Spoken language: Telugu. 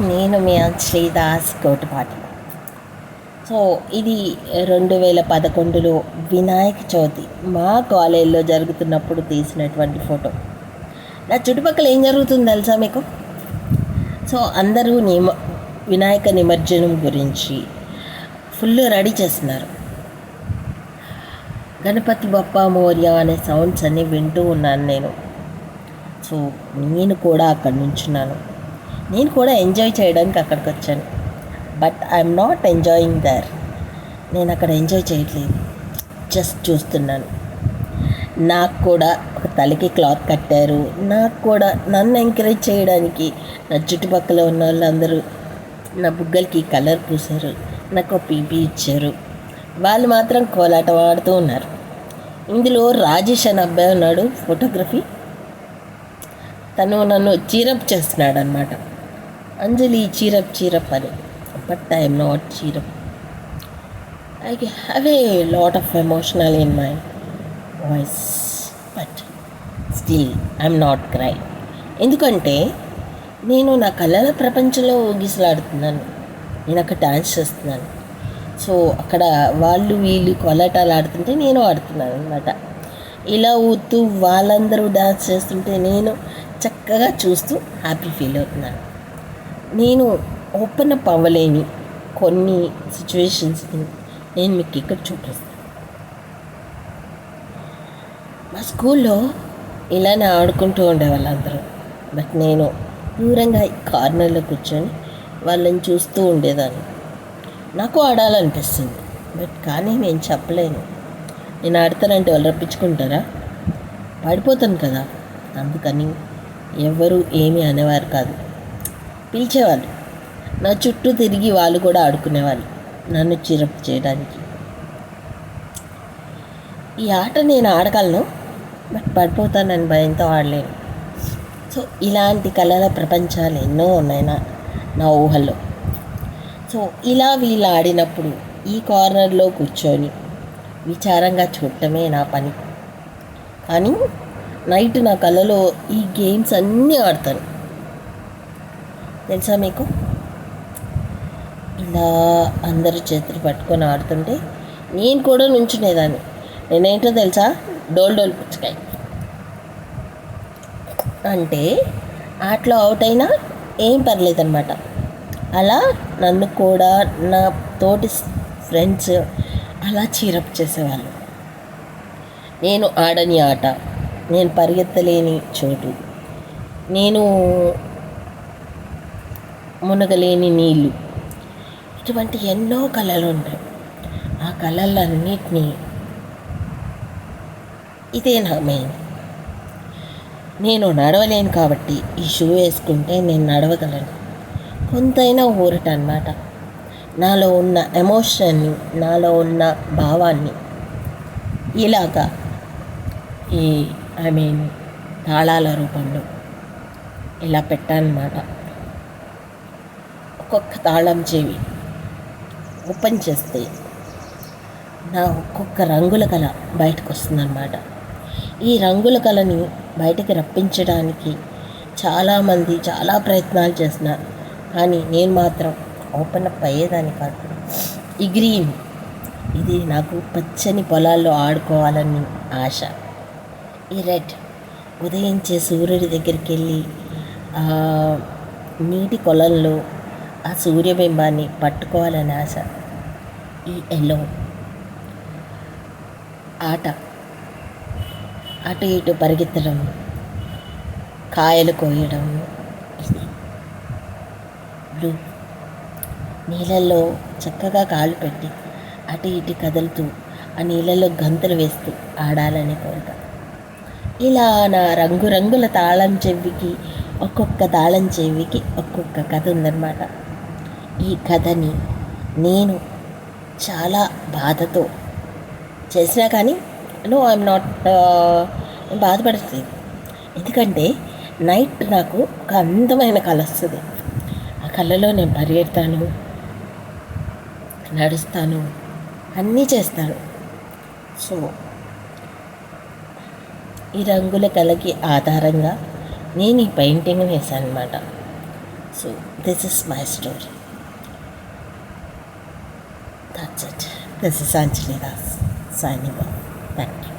నేను మీ శ్రీదాస్ కోటిపాటి సో ఇది రెండు వేల పదకొండులో వినాయక చవితి. మా కాలేజీలో జరుగుతున్నప్పుడు తీసినటువంటి ఫోటో. నా చుట్టుపక్కల ఏం జరుగుతుంది తెలుసా మీకు? సో అందరూ నిమ వినాయక నిమజ్జనం గురించి ఫుల్ రెడీ చేస్తున్నారు. గణపతి బొప్ప మోర్య అనే సౌండ్స్ అన్నీ వింటూ ఉన్నాను నేను. సో నేను కూడా అక్కడ నుంచున్నాను నేను కూడా ఎంజాయ్ చేయడానికి అక్కడికి వచ్చాను. But I'm not enjoying there నేను అక్కడ ఎంజాయ్ చేయట్లేదు. జస్ట్ చూస్తున్నాను. నాకు కూడా ఒక తలకి క్లాత్ కట్టారు. నాకు కూడా నన్ను ఎంకరేజ్ చేయడానికి నా చుట్టుపక్కల ఉన్న వాళ్ళందరూ నా బుగ్గలకి కలర్ పూసారు నాకు పీపీ ఇచ్చారు. వాళ్ళు మాత్రం కోలాటం ఆడుతూ ఉన్నారు. ఇందులో రాజేష్ అనే అబ్బాయి ఉన్నాడు ఫోటోగ్రఫీ తను నన్ను చీరప్ చేస్తున్నాడు అనమాట Anjali cheer up cheer up అని. But I'm not cheer up. I have a lot of emotional in my voice but still I'm not cry ఎందుకంటే నేను నా కళల ప్రపంచంలో ఊగిసలాడుతున్నాను. నేను అక్కడ డాన్స్ చేస్తున్నాను. సో అక్కడ వాళ్ళు వీళ్ళు కొలాటాలు ఆడుతుంటే నేను ఆడుతున్నాను అనమాట ఇలా ఊతూ వాళ్ళందరూ డాన్స్ చేస్తుంటే నేను చక్కగా చూస్తూ హ్యాపీ ఫీల్ అవుతున్నాను నేను ఓపెన్ అప్ అవ్వలేని కొన్ని సిచ్యువేషన్స్ని నేను మీకు ఇక్కడ చూపిస్తాను. మా స్కూల్లో ఇలానే ఆడుకుంటూ ఉండేవాళ్ళు అందరూ. బట్ నేను దూరంగా కార్నర్లో కూర్చొని వాళ్ళని చూస్తూ ఉండేదాన్ని. నాకు ఆడాలనిపిస్తుంది. బట్ కానీ నేను చెప్పలేను. నేను ఆడతానంటే వాళ్ళు రప్పించుకుంటారా? పడిపోతాను కదా. అందుకని ఎవరు ఏమీ అనేవారు కాదు. పిలిచేవాళ్ళు. నా చుట్టూ తిరిగి వాళ్ళు కూడా ఆడుకునేవాళ్ళు నన్ను చిరప్ చేయడానికి. ఈ ఆట నేను ఆడగలను బట్ పడిపోతానని భయంతో ఆడలేను. సో ఇలాంటి కళల ప్రపంచాలు ఎన్నో ఉన్నాయి నా నా ఊహల్లో. సో ఇలా వీళ్ళు ఆడినప్పుడు ఈ కార్నర్లో కూర్చొని విచారంగా చూడటమే నా పని. కానీ నైట్ నా కళ్ళలో ఈ గేమ్స్ అన్నీ ఆడతాను తెలుసా మీకు? ఇలా అందరు చేతులు పట్టుకొని ఆడుతుంటే నేను కూడా నుంచునేదాన్ని. నేనేంటో తెలుసా? డోల్ డోల్ పుచ్చకాయ. అంటే ఆటలో అవుట్ అయినా ఏం పర్లేదన్నమాట. అలా నన్ను కూడా నా తోటి ఫ్రెండ్స్ అలా చీరప్ చేసేవాళ్ళు. నేను ఆడని ఆట. నేను పరిగెత్తలేని చోటు. నేను మునగలేని నీళ్ళు. ఇటువంటి ఎన్నో కళలు ఉన్నాయి. ఆ కళలన్నిటినీ ఇదే నా మెయిన్ నేను నడవలేను కాబట్టి ఈ షూ వేసుకుంటే నేను నడవగలను. కొంతైనా ఊరట అనమాట నాలో ఉన్న ఎమోషన్ని నాలో ఉన్న భావాన్ని ఇలాగా ఈ ఐ మీన్ తాళాల రూపంలో ఇలా పెట్టానమాట. ఒక్కొక్క తాళం చెవి ఓపెన్ చేస్తే నా ఒక్కొక్క రంగుల కళ బయటకు వస్తుందన్నమాట ఈ రంగుల కళని బయటకు రప్పించడానికి చాలామంది చాలా ప్రయత్నాలు చేస్తున్నారు. కానీ నేను మాత్రం ఓపెన్ అప్ అయ్యేదాన్ని కాదు. ఈ గ్రీన్ ఇది నాకు పచ్చని పొలాల్లో ఆడుకోవాలని ఆశ. ఈ రెడ్. ఉదయించే సూర్యుడి దగ్గరికి వెళ్ళి నీటి కొలల్లో ఆ సూర్యబింబాన్ని పట్టుకోవాలని ఆశ. ఈ ఎల్లో. ఆట. అటు ఇటు పరిగెత్తడం కాయలు కోయడం ఇది. బ్లూ. నీళ్ళల్లో చక్కగా కాళ్ళు పెట్టి అటు ఇటు కదులుతూ ఆ నీళ్ళల్లో గంతులు వేస్తూ ఆడాలనే కోరిక. ఇలా నా రంగురంగుల తాళం చెవికి ఒక్కొక్క తాళం చెవికి ఒక్కొక్క కథ ఉందన్నమాట. ఈ కథని నేను చాలా బాధతో చేసినా కానీ నో ఐఎమ్ నాట్ బాధపడట్లేదు. ఎందుకంటే నైట్ నాకు ఒక అందమైన కళ వస్తుంది. ఆ కళలో నేను పరిగెడతాను నడుస్తాను అన్నీ చేస్తాను. సో ఈ రంగుల కళకి ఆధారంగా నేను ఈ పెయింటింగ్ వేసాను అనమాట so this is my story that's it this is Anjali Das signing thank you.